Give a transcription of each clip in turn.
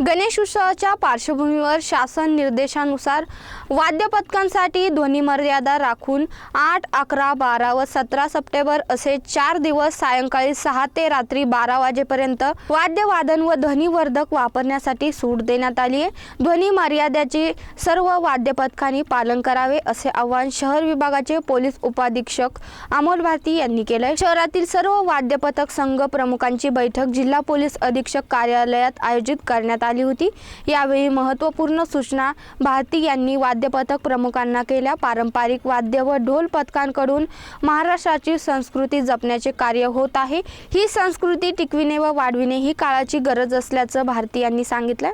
गणेश उत्सवाच्या पार्श्वभूमीवर शासन निर्देशानुसार वाद्यपथकांसाठी ध्वनी मर्यादा राखून आठ अकरा बारा व सतरा सप्टेंबर असे चार दिवस सायंकाळी सहा ते रात्री बारा वाजेपर्यंत वाद्यवादन व ध्वनिवर्धक वापरण्यासाठी सूट देण्यात आली आहे. ध्वनी मर्यादेचे सर्व वाद्यपथकांनी पालन करावे असे आवाहन शहर विभागाचे पोलीस उपाधीक्षक अमोल भारती यांनी केले शहरातील सर्व वाद्यपथक संघ प्रमुखांची बैठक जिल्हा पोलीस अधीक्षक कार्यालयात आयोजित करण्यात आली होती. यावेळी महत्त्वपूर्ण सूचना भारती यांनी वाद्यपथक प्रमुखांना केल्या. पारंपरिक वाद्य व ढोल पथकांकडून महाराष्ट्राची संस्कृती जपण्याचे कार्य होत आहे. ही संस्कृती टिकविणे व वाढविणे ही काळाची गरज असल्याचं भारती यांनी सांगितलं.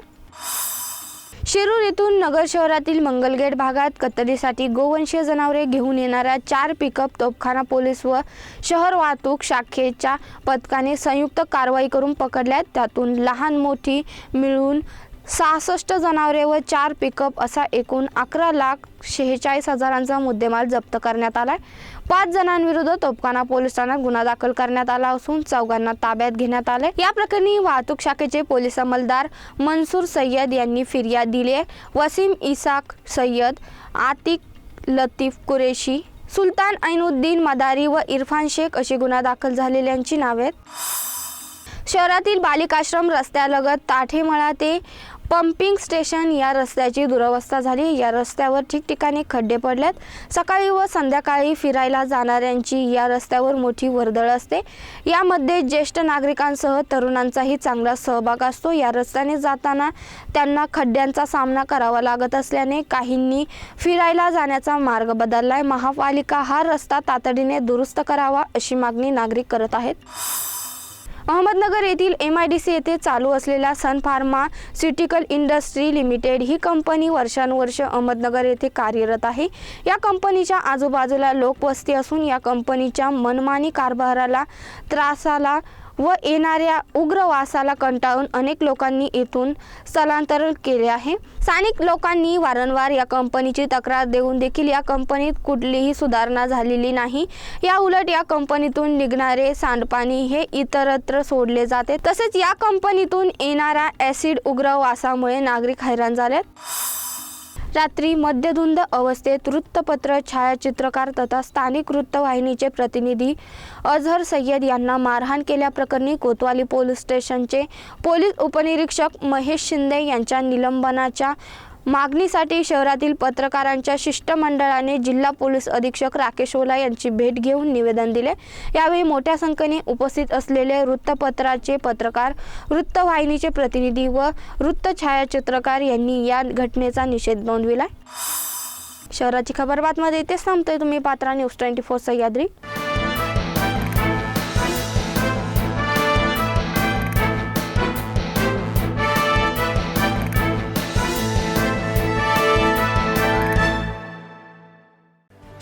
शिरूर येथून नगर शहरातील मंगलगेट भागात कत्तलीसाठी गोवंशीय जनावरे घेऊन येणाऱ्या चार पिकअप तोफखाना पोलीस व शहर वाहतूक शाखेच्या पथकाने संयुक्त कारवाई करून पकडल्यात. त्यातून लहान मोठी मिळून सहासष्ट जनावरे व चार पिकअप असा एकूण अकरा लाख शेहेचाळीस हजारांचा मुद्देमाल जप्त करण्यात आलाय. पाच जणांविरुद्ध तोपखाना पोलीस ठाण्यात गुन्हा दाखल करण्यात आला असून चौघांना ताब्यात घेण्यात आले या प्रकरणी वाहतूक शाखेचे पोलीस अंमलदार मनसूर सय्यद यांनी फिर्याद दिली आहे. वसीम इसाक सय्यद आतिक लतीफ कुरेशी सुलतान ऐनुद्दीन मदारी व इरफान शेख अशी गुन्हा दाखल झालेल्यांची नावे आहेत. शहरातील बालिकाश्रम रस्त्यालगत ताठेमळा ते पंपिंग स्टेशन या रस्त्याची दुरवस्था झाली. या रस्त्यावर ठिकठिकाणी खड्डे पडल्यात सकाळी व संध्याकाळी फिरायला जाणाऱ्यांची या रस्त्यावर मोठी वर्दळ असते. यामध्ये ज्येष्ठ नागरिकांसह तरुणांचाही चांगला सहभाग असतो. या रस्त्याने जाताना त्यांना खड्ड्यांचा सामना करावा लागत असल्याने काहींनी फिरायला जाण्याचा मार्ग बदललाय. महापालिका हा रस्ता तातडीने दुरुस्त करावा अशी मागणी नागरिक करत आहेत. अहमदनगर येथील एम आय डी सी येथे चालू असलेल्या सन सिटिकल इंडस्ट्री लिमिटेड ही कंपनी वर्षानुवर्ष अहमदनगर येथे कार्यरत आहे. या कंपनीच्या आजूबाजूला लोकवस्ती असून या कंपनीच्या मनमानी कारभाराला त्रासाला व येणाऱ्या उग्र वासाला कंटाळून अनेक लोकांनी येथून स्थलांतर केले आहे. स्थानिक लोकांनी वारंवार या कंपनीची तक्रार देऊन देखील या कंपनीत कुठलीही सुधारणा झालेली नाही. या उलट या कंपनीतून निघणारे सांडपाणी हे इतरत्र सोडले जाते. तसेच या कंपनीतून येणाऱ्या ॲसिड उग्र वासामुळे नागरिक हैराण झालेत. रात्री मध्यधुंद अवस्थेत वृत्तपत्र छायाचित्रकार तथा स्थानिक वृत्तवाहिनीचे प्रतिनिधी अझहर सय्यद यांना मारहाण केल्याप्रकरणी कोतवाली पोलीस स्टेशनचे पोलीस उपनिरीक्षक महेश शिंदे यांच्या निलंबनाच्या मागणीसाठी शहरातील पत्रकारांच्या शिष्टमंडळाने जिल्हा पोलीस अधीक्षक राकेश ओला यांची भेट घेऊन निवेदन दिले. यावेळी मोठ्या संख्येने उपस्थित असलेले वृत्तपत्राचे पत्रकार वृत्तवाहिनीचे प्रतिनिधी व वृत्त छायाचित्रकार यांनी या घटनेचा निषेध नोंदविला शहराची खबर बातमध्ये इथेच थांबतोय तुम्ही पात्रा न्यूज ट्वेंटी फोर सह्याद्री.